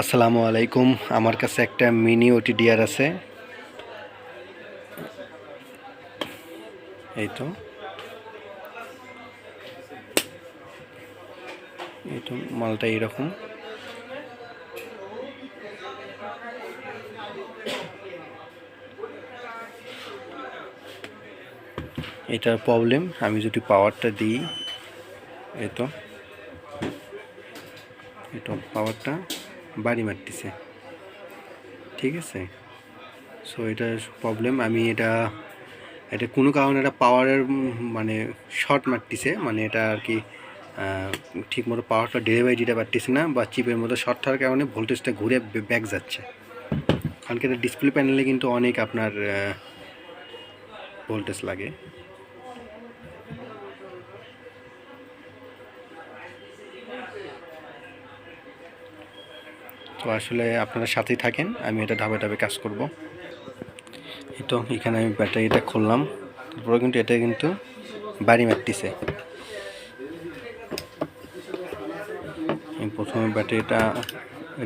আসসালামু আলাইকুম। আমার কাছে একটা মিনি ওটিডিআর আছে। এই তো। এই তো, মালটা এইরকম। এটার প্রবলেম, আমি যদি পাওয়ারটা দিই, এই তো। এটা পাওয়ারটা। বাড়ি মারতেছে। ঠিক আছে? সো এটা প্রবলেম আমি এটা এটা কোনো কারণে এটা পাওয়ারের মানে শর্ট মারতেছে। মানে এটা আর কি ঠিক মতো পাওয়ারটা ডেলিভারি দিতে পারতেছে না বা চিপের মতো শর্ট থাকার কারণে ভোল্টেজটা ঘুরে ব্যাক যাচ্ছে। কারণ কি ডিসপ্লে প্যানেলে কিন্তু অনেক আপনার ভোল্টেজ লাগে। তো আসলে আপনারা সাথেই থাকেন, আমি এটা ধাপে ধাপে কাজ করব। এই তো, এখানে আমি ব্যাটারিটা খুললাম। তারপরে কিন্তু এটা কিন্তু বাড়ি মারতেছে। প্রথমে ব্যাটারিটা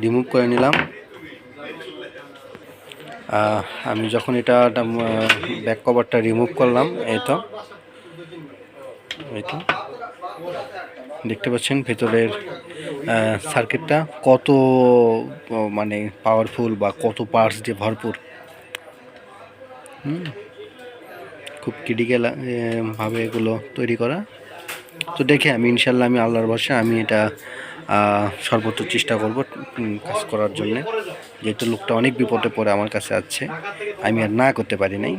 রিমুভ করে নিলাম। আমি যখন এটা ব্যাক কভারটা রিমুভ করলাম, এই তো এই তো। দেখতে পাচ্ছেন ভেতরের সার্কিটটা কত মানে পাওয়ারফুল বা কত পার্টস দিয়ে ভরপুর। খুব ক্রিটিক্যাল ভাবে এগুলো তৈরি করা। তো দেখে আমি ইনশাল্লাহ আমি আল্লাহর ভরসা, আমি এটা সর্বোচ্চ চেষ্টা করব কাজ করার জন্য। যেহেতু লোকটা অনেক বিপদে পড়ে আমার কাছে আছে, আমি আর না করতে পারি নাই।